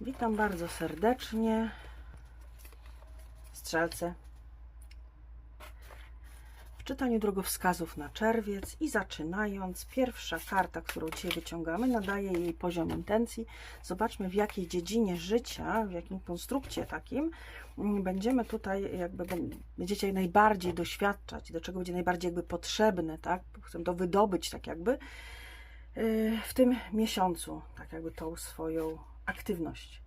Witam bardzo serdecznie. Strzelce. W czytaniu drogowskazów na czerwiec i zaczynając, pierwsza karta, którą dzisiaj wyciągamy, nadaje jej poziom intencji. Zobaczmy, w jakiej dziedzinie życia, w jakim konstrukcie takim mm, będziemy tutaj, jakby bę- będziecie najbardziej doświadczać, do czego będzie najbardziej jakby potrzebne, tak? Chcę to wydobyć, tak jakby yy, w tym miesiącu, tak jakby tą swoją aktywność.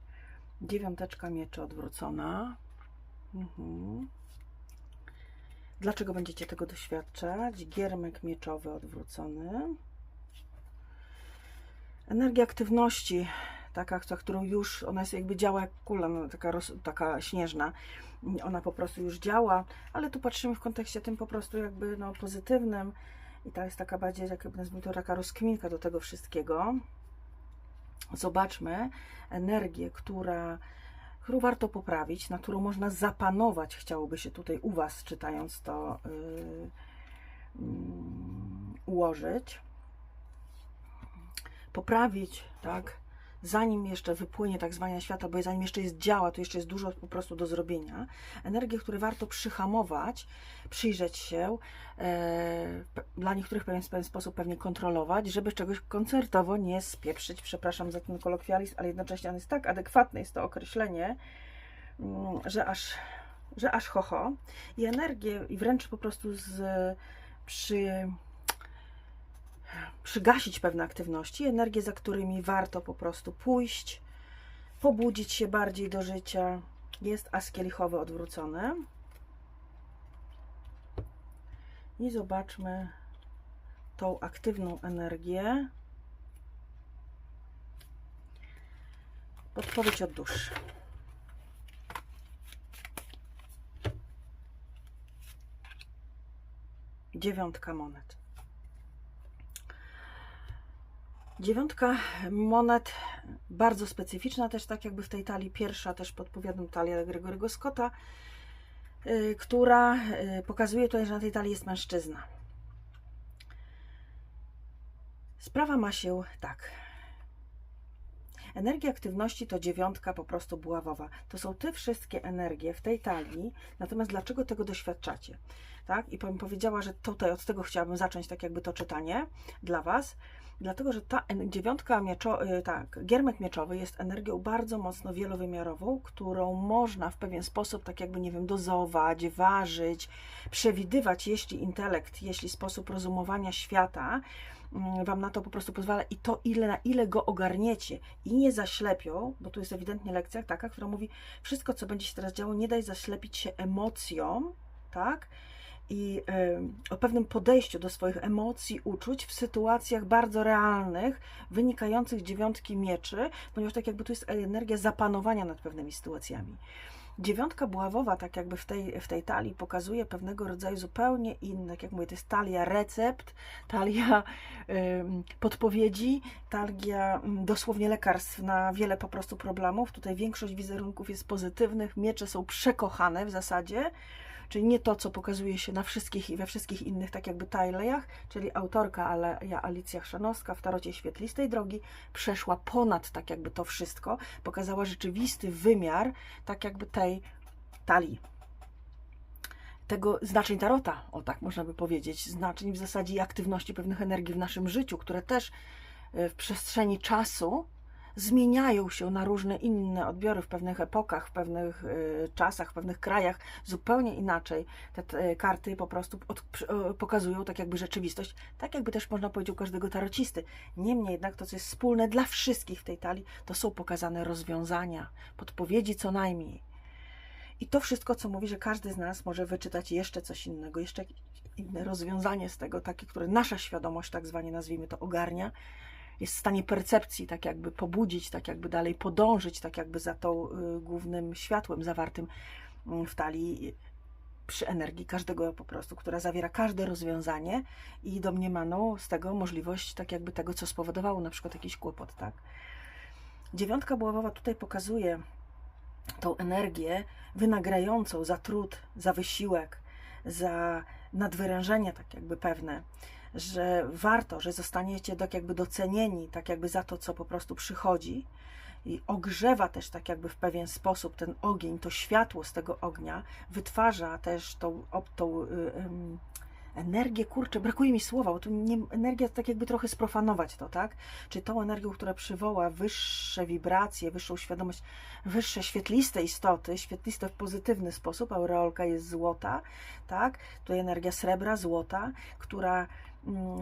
Dziewiąteczka mieczy odwrócona. Mhm. Dlaczego będziecie tego doświadczać? Giermek mieczowy odwrócony. Energia aktywności, taka, którą już ona jest jakby działa jak kula, no, taka, roz, taka śnieżna. Ona po prostu już działa, ale tu patrzymy w kontekście tym po prostu jakby no, pozytywnym. I to jest taka bardziej, jak nazwijmy to, taka rozkminka do tego wszystkiego. Zobaczmy energię, która, którą warto poprawić, na którą można zapanować, chciałoby się tutaj u Was, czytając to, yy, yy, ułożyć. Poprawić, tak, zanim jeszcze wypłynie tak zwana świata, bo zanim jeszcze jest działa, to jeszcze jest dużo po prostu do zrobienia. Energie, które warto przyhamować, przyjrzeć się, e, dla niektórych w pewien, pewien sposób pewnie kontrolować, żeby czegoś koncertowo nie spieprzyć. Przepraszam za ten kolokwializm, ale jednocześnie on jest tak adekwatne, jest to określenie, mm, że aż, że aż ho, ho. I energię, i wręcz po prostu z, przy, przygasić pewne aktywności, energie, za którymi warto po prostu pójść, pobudzić się bardziej do życia. Jest as kielichowy odwrócony. I zobaczmy tą aktywną energię. Podpowiedź od duszy. Dziewiątka monet. Dziewiątka monet, bardzo specyficzna też, tak jakby w tej talii pierwsza też podpowiadam talia Gregory'ego Scotta, y, która y, pokazuje tutaj, że na tej talii jest mężczyzna. Sprawa ma się tak. Energia aktywności to dziewiątka po prostu buławowa. To są te wszystkie energie w tej talii. Natomiast dlaczego tego doświadczacie? Tak? I powiedziała, że tutaj od tego chciałabym zacząć tak jakby to czytanie dla Was. Dlatego, że ta dziewiątka mieczo, y, tak, giermek mieczowy jest energią bardzo mocno wielowymiarową, którą można w pewien sposób, tak jakby, nie wiem, dozować, ważyć, przewidywać, jeśli intelekt, jeśli sposób rozumowania świata mm, Wam na to po prostu pozwala i to, ile, na ile go ogarniecie i nie zaślepią, bo tu jest ewidentnie lekcja taka, która mówi, wszystko, co będzie się teraz działo, nie daj zaślepić się emocjom, tak? I o pewnym podejściu do swoich emocji, uczuć w sytuacjach bardzo realnych, wynikających z dziewiątki mieczy, ponieważ tak jakby tu jest energia zapanowania nad pewnymi sytuacjami. Dziewiątka buławowa, tak jakby w tej, w tej talii, pokazuje pewnego rodzaju zupełnie inne, tak jak mówię, to jest talia recept, talia podpowiedzi, talia mm, dosłownie lekarstw na wiele po prostu problemów. Tutaj większość wizerunków jest pozytywnych, miecze są przekochane w zasadzie, czyli nie to, co pokazuje się na wszystkich i we wszystkich innych, tak jakby taliach, czyli autorka, ale ja, Alicja Chrzanowska w Tarocie Świetlistej Drogi przeszła ponad tak jakby to wszystko, pokazała rzeczywisty wymiar tak jakby tej talii. Tego znaczeń Tarota, o tak można by powiedzieć, znaczeń w zasadzie aktywności pewnych energii w naszym życiu, które też e, w przestrzeni czasu zmieniają się na różne inne odbiory w pewnych epokach, w pewnych y, czasach, w pewnych krajach zupełnie inaczej. Te, karty po prostu od, pokazują tak jakby rzeczywistość, tak jakby też można powiedzieć u każdego tarocisty. Niemniej jednak to, co jest wspólne dla wszystkich w tej talii, to są pokazane rozwiązania, podpowiedzi co najmniej. I to wszystko, co mówi, że każdy z nas może wyczytać jeszcze coś innego, jeszcze inne rozwiązanie z tego, takie, które nasza świadomość, tak zwanie nazwijmy to, ogarnia, jest w stanie percepcji tak jakby pobudzić, tak jakby dalej podążyć, tak jakby za tą y, głównym światłem zawartym mm, w talii y, przy energii każdego po prostu, która zawiera każde rozwiązanie i domniemaną z tego możliwość tak jakby tego, co spowodowało na przykład jakiś kłopot, tak? Dziewiątka buławowa tutaj pokazuje tą energię wynagrającą za trud, za wysiłek, za nadwyrężenie tak jakby pewne, że warto, że zostaniecie tak jakby docenieni, tak jakby za to, co po prostu przychodzi i ogrzewa też tak jakby w pewien sposób ten ogień, to światło z tego ognia, wytwarza też tą, tą y, energię, kurczę, brakuje mi słowa, bo tu nie, energia tak jakby trochę sprofanować to, tak? Czy tą energią, która przywoła wyższe wibracje, wyższą świadomość, wyższe świetliste istoty, świetliste w pozytywny sposób, aureolka jest złota, tak? To energia srebra, złota, która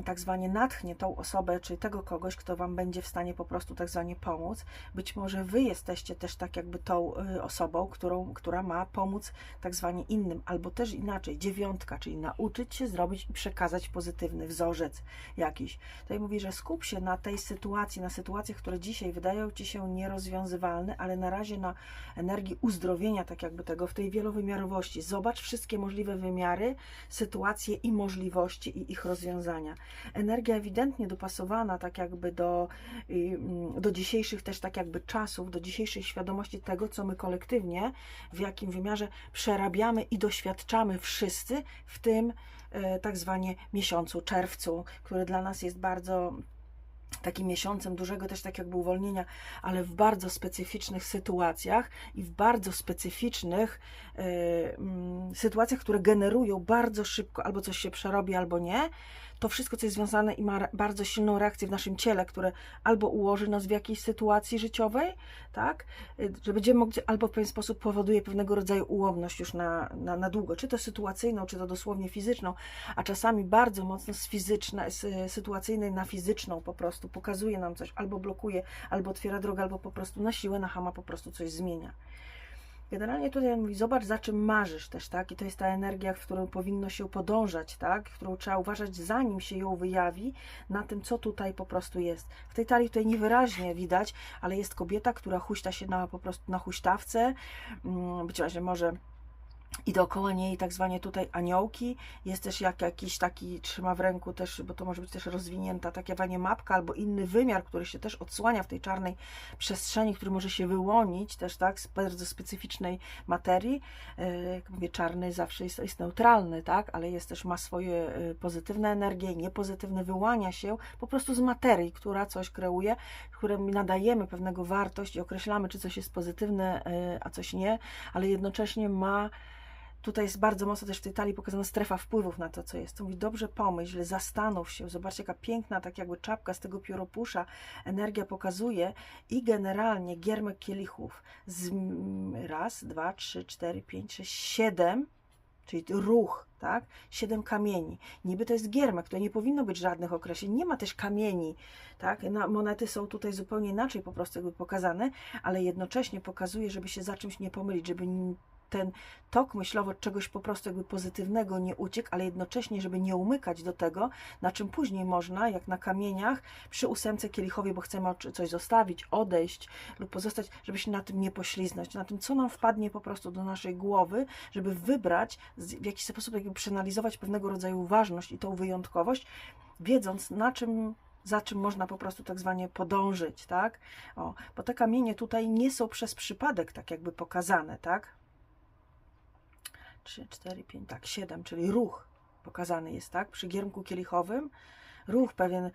tak zwanie natchnie tą osobę, czy tego kogoś, kto Wam będzie w stanie po prostu tak zwanie pomóc. Być może Wy jesteście też tak jakby tą y, osobą, którą, która ma pomóc tak zwanie innym, albo też inaczej, dziewiątka, czyli nauczyć się zrobić i przekazać pozytywny wzorzec jakiś. Tutaj mówi, że skup się na tej sytuacji, na sytuacjach, które dzisiaj wydają Ci się nierozwiązywalne, ale na razie na energii uzdrowienia, tak jakby tego, w tej wielowymiarowości. Zobacz wszystkie możliwe wymiary, sytuacje i możliwości i ich rozwiązania. Energia ewidentnie dopasowana tak jakby do, y, mm, do dzisiejszych też tak jakby czasów, do dzisiejszej świadomości tego, co my kolektywnie, w jakim wymiarze przerabiamy i doświadczamy wszyscy w tym e, tak zwanie miesiącu, czerwcu, który dla nas jest bardzo takim miesiącem dużego też tak jakby uwolnienia, ale w bardzo specyficznych sytuacjach i w bardzo specyficznych e, mm, sytuacjach, które generują bardzo szybko albo coś się przerobi, albo nie. To wszystko, co jest związane i ma bardzo silną reakcję w naszym ciele, które albo ułoży nas w jakiejś sytuacji życiowej, tak, y, że będziemy mogli, albo w pewien sposób powoduje pewnego rodzaju ułomność już na, na, na długo, czy to sytuacyjną, czy to dosłownie fizyczną, a czasami bardzo mocno z fizycznej, z sytuacyjnej na fizyczną po prostu pokazuje nam coś, albo blokuje, albo otwiera drogę, albo po prostu na siłę, na hama po prostu coś zmienia. Generalnie tutaj mówi, zobacz za czym marzysz też, tak? I to jest ta energia, w którą powinno się podążać, tak? Którą trzeba uważać, zanim się ją wyjawi, na tym, co tutaj po prostu jest. W tej talii tutaj niewyraźnie widać, ale jest kobieta, która huśta się na po prostu na huśtawce, mm, być może może i dookoła niej tak zwane tutaj aniołki. Jest też jak jakiś taki, trzyma w ręku też, bo to może być też rozwinięta taka wanie mapka albo inny wymiar, który się też odsłania w tej czarnej przestrzeni, który może się wyłonić też tak z bardzo specyficznej materii. E, Jak mówię, czarny zawsze jest, jest neutralny, tak, ale jest też, ma swoje e, pozytywne energie, niepozytywne, wyłania się po prostu z materii, która coś kreuje, którym nadajemy pewnego wartość i określamy, czy coś jest pozytywne, e, a coś nie, ale jednocześnie ma Tutaj jest bardzo mocno też w tej talii pokazana strefa wpływów na to, co jest. To mówi, dobrze pomyśl, zastanów się, zobaczcie, jaka piękna, tak jakby czapka z tego pióropusza, energia pokazuje i generalnie giermek kielichów z mm, raz, dwa, trzy, cztery, pięć, sześć, siedem, czyli ruch, tak? Siedem kamieni. Niby to jest giermek, to nie powinno być żadnych określeń. Nie ma też kamieni, tak? Na, monety są tutaj zupełnie inaczej po prostu jakby pokazane, ale jednocześnie pokazuje, żeby się za czymś nie pomylić, żeby ten tok myślowy od czegoś po prostu jakby pozytywnego nie uciekł, ale jednocześnie, żeby nie umykać do tego, na czym później można, jak na kamieniach, przy ósemce kielichowej, bo chcemy coś zostawić, odejść lub pozostać, żeby się na tym nie pośliznąć, na tym, co nam wpadnie po prostu do naszej głowy, żeby wybrać, w jakiś sposób jakby przeanalizować pewnego rodzaju ważność i tą wyjątkowość, wiedząc na czym za czym można po prostu tak zwanie podążyć, tak? O, bo te kamienie tutaj nie są przez przypadek tak jakby pokazane, tak? 3, 4, 5, tak, 7, czyli ruch pokazany jest, tak? Przy giermku kielichowym ruch, pewien y,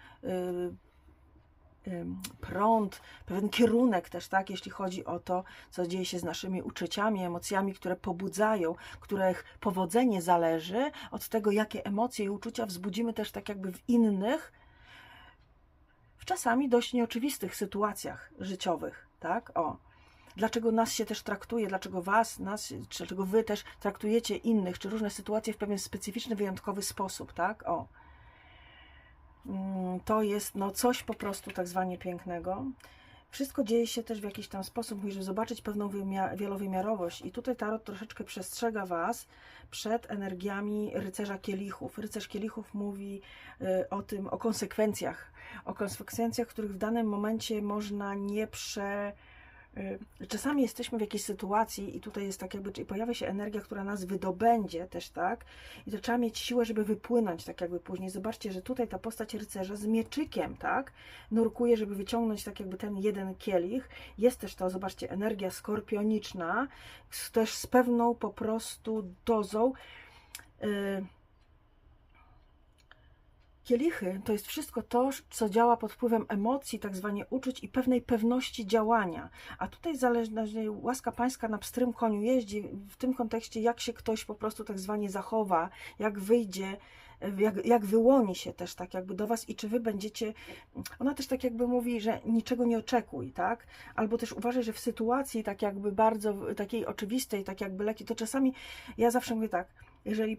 ym, prąd, pewien kierunek też, tak? Jeśli chodzi o to, co dzieje się z naszymi uczuciami, emocjami, które pobudzają, których powodzenie zależy od tego, jakie emocje i uczucia wzbudzimy też tak jakby w innych, w czasami dość nieoczywistych sytuacjach życiowych, tak? O. Dlaczego nas się też traktuje, dlaczego was, nas, dlaczego wy też traktujecie innych, czy różne sytuacje w pewien specyficzny, wyjątkowy sposób, tak? O. Mm, To jest no coś po prostu tak zwanie pięknego. Wszystko dzieje się też w jakiś tam sposób, żeby zobaczyć pewną wymiar, wielowymiarowość. I tutaj Tarot troszeczkę przestrzega Was przed energiami rycerza kielichów. Rycerz kielichów mówi y, o tym, o konsekwencjach. O konsekwencjach, których w danym momencie można nie prze... y, Czasami jesteśmy w jakiejś sytuacji i tutaj jest tak jakby, czyli pojawia się energia, która nas wydobędzie też, tak? I to trzeba mieć siłę, żeby wypłynąć tak jakby później. Zobaczcie, że tutaj ta postać rycerza z mieczykiem, tak? Nurkuje, żeby wyciągnąć tak jakby ten jeden kielich. Jest też to, zobaczcie, energia skorpioniczna, też z pewną po prostu dozą yy, Kielichy to jest wszystko to, co działa pod wpływem emocji, tak zwanie uczuć i pewnej pewności działania. A tutaj zależy, łaska pańska na pstrym koniu jeździ w tym kontekście, jak się ktoś po prostu tak zwanie zachowa, jak wyjdzie, jak, jak wyłoni się też tak jakby do was i czy wy będziecie, ona też tak jakby mówi, że niczego nie oczekuj, tak? Albo też uważaj, że w sytuacji tak jakby bardzo takiej oczywistej, tak jakby leki, to czasami ja zawsze mówię tak, jeżeli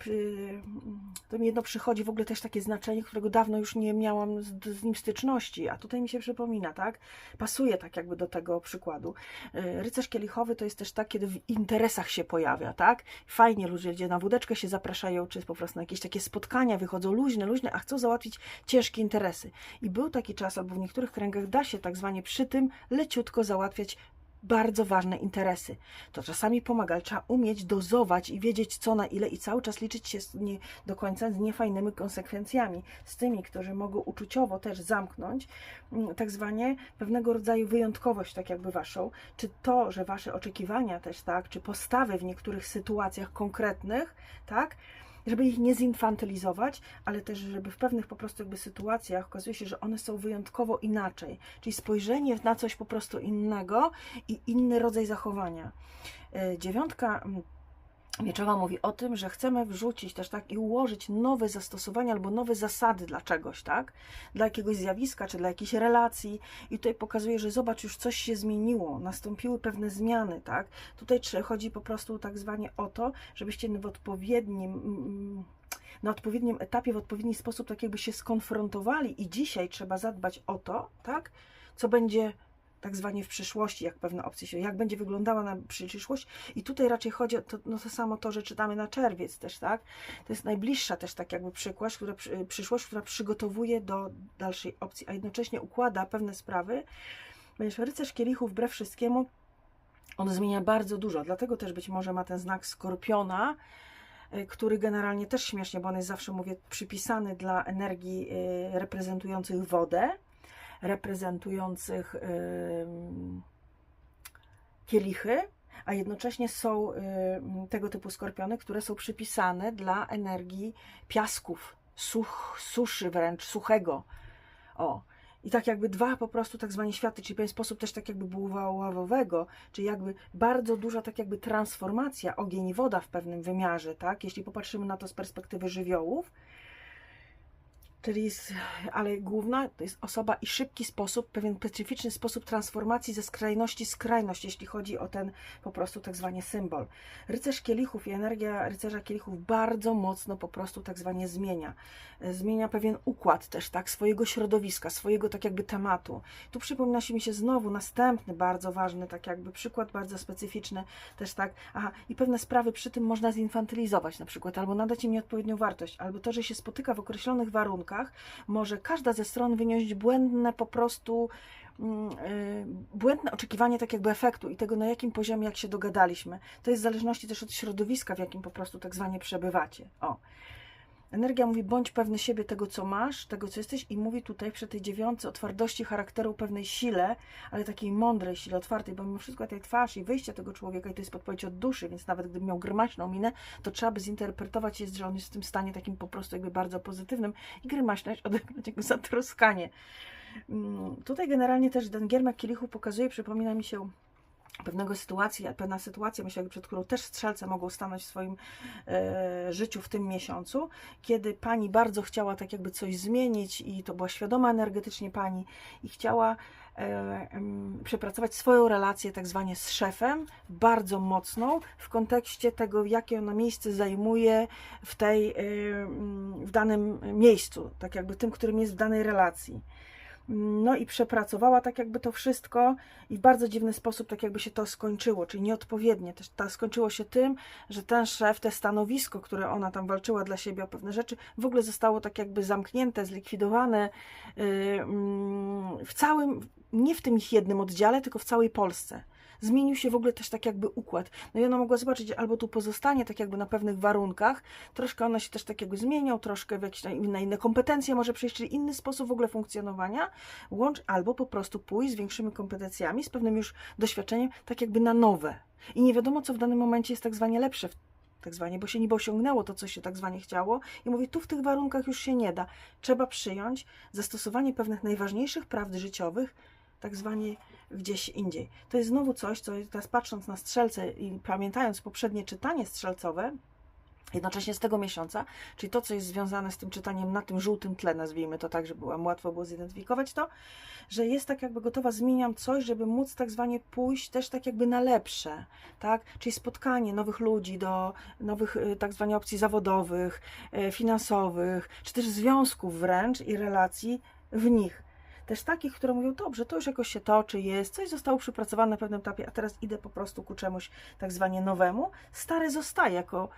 to mi jedno przychodzi w ogóle też takie znaczenie, którego dawno już nie miałam z, z, nim styczności, a tutaj mi się przypomina, tak? Pasuje tak jakby do tego przykładu. Y, rycerz kielichowy to jest też tak, kiedy w interesach się pojawia, tak? Fajnie ludzie na wódeczkę się zapraszają, czy po prostu na jakieś takie spotkania wychodzą luźne, luźne, a chcą załatwić ciężkie interesy. I był taki czas, albo w niektórych kręgach da się tak zwanie przy tym leciutko załatwiać bardzo ważne interesy. To czasami pomaga, ale trzeba umieć dozować i wiedzieć co na ile i cały czas liczyć się nie, do końca z niefajnymi konsekwencjami, z tymi, którzy mogą uczuciowo też zamknąć mm, tak zwanie pewnego rodzaju wyjątkowość, tak jakby waszą, czy to, że wasze oczekiwania też, tak, czy postawy w niektórych sytuacjach konkretnych, tak, żeby ich nie zinfantylizować, ale też, żeby w pewnych po prostu jakby sytuacjach okazuje się, że one są wyjątkowo inaczej. Czyli spojrzenie na coś po prostu innego i inny rodzaj zachowania. E, dziewiątka Mieczowa mówi o tym, że chcemy wrzucić też tak i ułożyć nowe zastosowania albo nowe zasady dla czegoś, tak? Dla jakiegoś zjawiska czy dla jakiejś relacji. I tutaj pokazuje, że zobacz, już coś się zmieniło, nastąpiły pewne zmiany, tak? Tutaj chodzi po prostu tak zwanie o to, żebyście w odpowiednim mm, na odpowiednim etapie, w odpowiedni sposób tak jakby się skonfrontowali i dzisiaj trzeba zadbać o to, tak? Co będzie tak zwanie w przyszłości, jak pewne opcje się, jak będzie wyglądała na przyszłość. I tutaj raczej chodzi o to, no to samo to, że czytamy na czerwiec też, tak? To jest najbliższa też tak jakby przykład, która, przyszłość, która przygotowuje do dalszej opcji, a jednocześnie układa pewne sprawy, ponieważ rycerz kielichów wbrew wszystkiemu on zmienia bardzo dużo, dlatego też być może ma ten znak skorpiona, y, który generalnie też śmiesznie, bo on jest zawsze, mówię, przypisany dla energii y, reprezentujących wodę, reprezentujących kielichy, a jednocześnie są tego typu skorpiony, które są przypisane dla energii piasków, such, suszy wręcz, suchego. O. I tak jakby dwa po prostu tak zwane światy, czyli w pewien sposób też tak jakby buławowego, czyli jakby bardzo duża tak jakby transformacja, ogień i woda w pewnym wymiarze, tak? Jeśli popatrzymy na to z perspektywy żywiołów, czyli z, ale główna to jest osoba i szybki sposób, pewien specyficzny sposób transformacji ze skrajności skrajność, jeśli chodzi o ten po prostu tak zwany symbol. Rycerz kielichów i energia rycerza kielichów bardzo mocno po prostu tak zwanie zmienia. Zmienia pewien układ też, tak, swojego środowiska, swojego tak jakby tematu. Tu przypomina się mi się znowu następny bardzo ważny, tak jakby przykład bardzo specyficzny, też tak, aha, i pewne sprawy przy tym można zinfantylizować na przykład, albo nadać im nieodpowiednią wartość, albo to, że się spotyka w określonych warunkach, może każda ze stron wynieść błędne po prostu mm, y, błędne oczekiwanie tak jakby efektu i tego na jakim poziomie jak się dogadaliśmy. To jest w zależności też od środowiska, w jakim po prostu tak zwanie przebywacie. O. Energia mówi, bądź pewny siebie tego, co masz, tego, co jesteś i mówi tutaj przy tej dziewiątce o twardości charakteru, pewnej sile, ale takiej mądrej sile, otwartej, bo mimo wszystko tej twarz i wyjście tego człowieka i to jest podpowiedź od duszy, więc nawet gdyby miał grymaśną minę, to trzeba by zinterpretować jest, że on jest w tym stanie takim po prostu jakby bardzo pozytywnym i grymaśność odebrać jako zatroskanie. Mm, tutaj generalnie też ten giermek kielichu pokazuje, przypomina mi się pewnego sytuacji, pewna sytuacja, myślę, przed którą też strzelce mogą stanąć w swoim e, życiu w tym miesiącu, kiedy pani bardzo chciała tak jakby coś zmienić i to była świadoma energetycznie pani i chciała e, przepracować swoją relację tak zwanie z szefem, bardzo mocną w kontekście tego, jakie ona miejsce zajmuje w tej, e, w danym miejscu, tak jakby tym, którym jest w danej relacji. No i przepracowała tak jakby to wszystko i w bardzo dziwny sposób tak jakby się to skończyło, czyli nieodpowiednie. Też to skończyło się tym, że ten szef, te stanowisko, które ona tam walczyła dla siebie o pewne rzeczy, w ogóle zostało tak jakby zamknięte, zlikwidowane yy, mm, w całym, nie w tym ich jednym oddziale, tylko w całej Polsce zmienił się w ogóle też tak jakby układ. No i ona mogła zobaczyć, albo tu pozostanie tak jakby na pewnych warunkach, troszkę ona się też tak jakby zmieniał, troszkę w jakieś na inne kompetencje może przejść, czyli inny sposób w ogóle funkcjonowania, łącz, albo po prostu pójść z większymi kompetencjami, z pewnym już doświadczeniem, tak jakby na nowe. I nie wiadomo, co w danym momencie jest tak zwanie lepsze tak zwanie, bo się niby osiągnęło to, co się tak zwanie chciało i mówi, tu w tych warunkach już się nie da. Trzeba przyjąć zastosowanie pewnych najważniejszych prawd życiowych, tak zwanie gdzieś indziej. To jest znowu coś, co teraz patrząc na strzelce i pamiętając poprzednie czytanie strzelcowe, jednocześnie z tego miesiąca, czyli to, co jest związane z tym czytaniem na tym żółtym tle, nazwijmy to tak, żeby łatwo było zidentyfikować to, że jest tak jakby gotowa, zmieniam coś, żeby móc tak zwanie pójść też tak jakby na lepsze, tak? Czyli spotkanie nowych ludzi do nowych y, tak zwanych opcji zawodowych, y, finansowych, czy też związków wręcz i relacji w nich też takich, które mówią, dobrze, to już jakoś się toczy, jest, coś zostało przypracowane na pewnym etapie, a teraz idę po prostu ku czemuś tak zwanie nowemu. Stare zostaje jako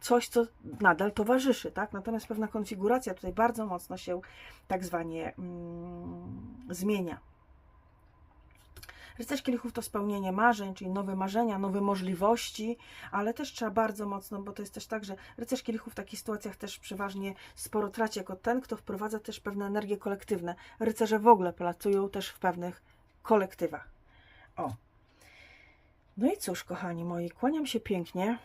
coś, co nadal towarzyszy, tak? Natomiast pewna konfiguracja tutaj bardzo mocno się tak zwanie mm, zmienia. Rycerz kielichów to spełnienie marzeń, czyli nowe marzenia, nowe możliwości, ale też trzeba bardzo mocno, bo to jest też tak, że rycerz kielichów w takich sytuacjach też przeważnie sporo traci jako ten, kto wprowadza też pewne energie kolektywne. Rycerze w ogóle pracują też w pewnych kolektywach. O. No i cóż, kochani moi, kłaniam się pięknie.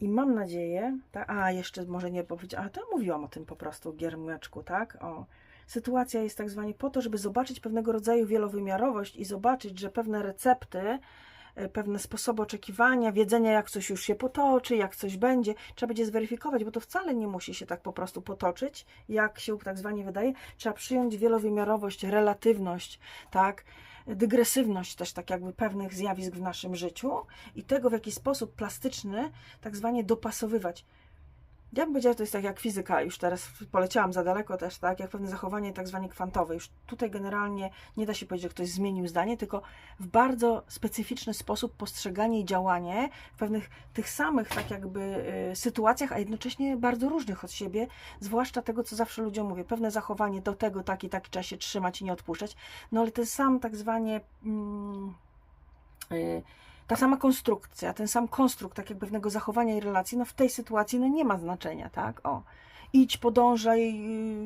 I mam nadzieję, tak, a jeszcze może nie powiedziałam, a to mówiłam o tym po prostu, giermeczku, tak? O, sytuacja jest tak zwanie po to, żeby zobaczyć pewnego rodzaju wielowymiarowość i zobaczyć, że pewne recepty, e, pewne sposoby oczekiwania, wiedzenia, jak coś już się potoczy, jak coś będzie, trzeba będzie zweryfikować, bo to wcale nie musi się tak po prostu potoczyć, jak się tak zwanie wydaje. Trzeba przyjąć wielowymiarowość, relatywność, tak? dygresywność też tak jakby pewnych zjawisk w naszym życiu i tego, w jaki sposób plastyczny tak zwanie dopasowywać ja bym powiedziała, że to jest tak jak fizyka, już teraz poleciałam za daleko też, tak, jak pewne zachowanie tak zwane kwantowe. Już tutaj generalnie nie da się powiedzieć, że ktoś zmienił zdanie, tylko w bardzo specyficzny sposób postrzeganie i działanie w pewnych tych samych tak jakby y, sytuacjach, a jednocześnie bardzo różnych od siebie, zwłaszcza tego, co zawsze ludziom mówię, pewne zachowanie do tego, taki, taki trzeba się trzymać i nie odpuszczać, no ale ten sam tak zwanie... Mm, y, ta sama konstrukcja, ten sam konstrukt tak jak pewnego zachowania i relacji, no w tej sytuacji no nie ma znaczenia, tak? O, idź, podążaj,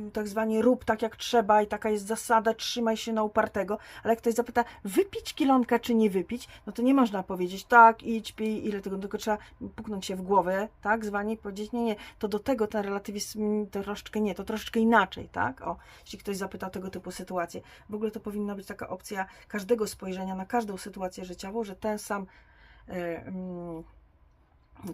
y, tak zwanie rób tak jak trzeba i taka jest zasada, trzymaj się na upartego, ale jak ktoś zapyta, wypić kilonka czy nie wypić, no to nie można powiedzieć tak, idź, pij, ile tego, tylko trzeba puknąć się w głowę, tak, zwanie powiedzieć, nie, nie, to do tego ten relatywizm troszeczkę nie, to troszeczkę inaczej, tak, o, jeśli ktoś zapyta tego typu sytuacje. W ogóle to powinna być taka opcja każdego spojrzenia na każdą sytuację życiową, że ten sam e, mm,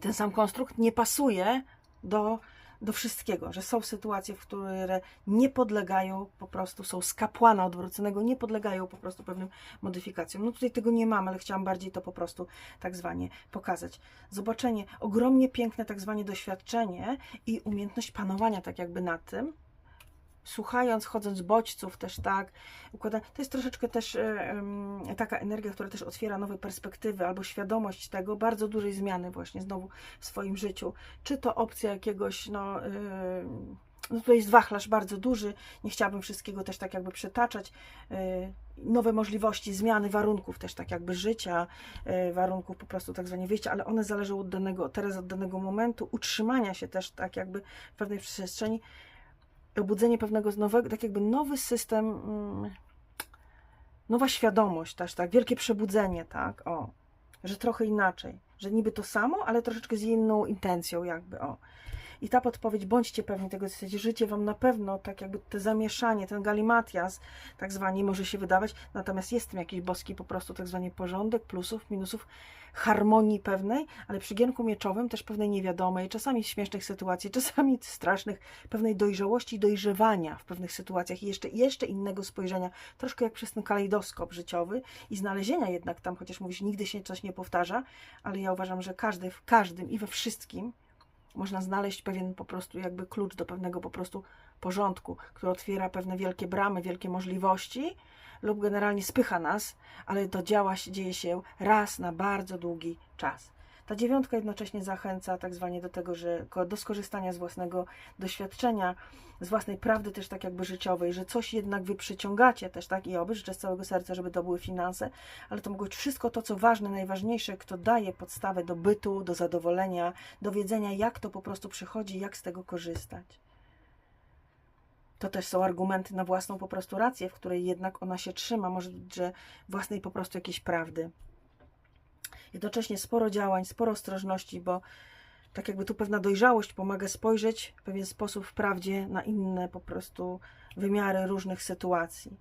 ten sam konstrukt nie pasuje do do wszystkiego, że są sytuacje, w które nie podlegają po prostu, są z kapłana odwróconego, nie podlegają po prostu pewnym modyfikacjom. No tutaj tego nie mam, ale chciałam bardziej to po prostu tak zwanie pokazać. Zobaczenie, ogromnie piękne tak zwanie doświadczenie i umiejętność panowania tak jakby nad tym, słuchając, chodząc bodźców też tak, układa, to jest troszeczkę też y, taka energia, która też otwiera nowe perspektywy albo świadomość tego, bardzo dużej zmiany właśnie znowu w swoim życiu. Czy to opcja jakiegoś, no, y, no tutaj jest wachlarz bardzo duży, nie chciałabym wszystkiego też tak jakby przetaczać, y, nowe możliwości zmiany warunków też tak jakby życia, warunków po prostu tak zwanie wyjścia, ale one zależą od danego, teraz od danego momentu, utrzymania się też tak jakby w pewnej przestrzeni, obudzenie pewnego nowego, tak jakby nowy system, mm, nowa świadomość też, tak, wielkie przebudzenie, tak, o, że trochę inaczej, że niby to samo, ale troszeczkę z inną intencją jakby, o. I ta podpowiedź, bądźcie pewni tego, co chcecie, życie Wam na pewno, tak jakby te zamieszanie, ten galimatias, tak zwani, może się wydawać, natomiast jest w tym jakiś boski po prostu tak zwany porządek, plusów, minusów, harmonii pewnej, ale przy gienku mieczowym też pewnej niewiadomej, czasami śmiesznych sytuacji, czasami strasznych, pewnej dojrzałości dojrzewania w pewnych sytuacjach i jeszcze, jeszcze innego spojrzenia, troszkę jak przez ten kalejdoskop życiowy i znalezienia jednak tam, chociaż mówisz, nigdy się coś nie powtarza, ale ja uważam, że każdy w każdym i we wszystkim można znaleźć pewien po prostu jakby klucz do pewnego po prostu porządku, który otwiera pewne wielkie bramy, wielkie możliwości lub generalnie spycha nas, ale to działa, dzieje się raz na bardzo długi czas. Ta dziewiątka jednocześnie zachęca tak zwanie do tego, że do skorzystania z własnego doświadczenia, z własnej prawdy też tak jakby życiowej, że coś jednak wy przyciągacie też tak i oby życzę z całego serca, żeby to były finanse, ale to mogło być wszystko to, co ważne, najważniejsze, kto daje podstawę do bytu, do zadowolenia, do wiedzenia, jak to po prostu przychodzi, jak z tego korzystać. To też są argumenty na własną po prostu rację, w której jednak ona się trzyma, może że własnej po prostu jakiejś prawdy. Jednocześnie sporo działań, sporo ostrożności, bo tak jakby tu pewna dojrzałość pomaga spojrzeć w pewien sposób wprawdzie na inne po prostu wymiary różnych sytuacji.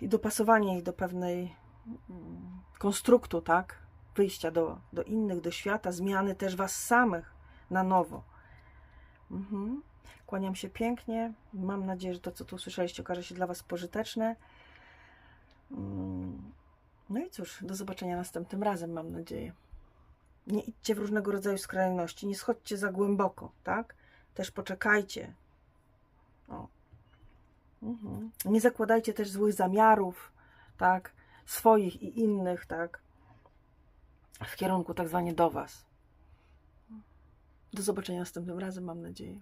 I dopasowanie ich do pewnej mm, konstruktu, tak? Wyjścia do, do innych, do świata, zmiany też Was samych na nowo. Mhm. Kłaniam się pięknie. Mam nadzieję, że to, co tu słyszeliście, okaże się dla Was pożyteczne. No i cóż, do zobaczenia następnym razem, mam nadzieję. Nie idźcie w różnego rodzaju skrajności, nie schodźcie za głęboko, tak? Też poczekajcie. O. Mhm. Nie zakładajcie też złych zamiarów, tak? Swoich i innych, tak? W kierunku tak zwanie do Was. Do zobaczenia następnym razem, mam nadzieję.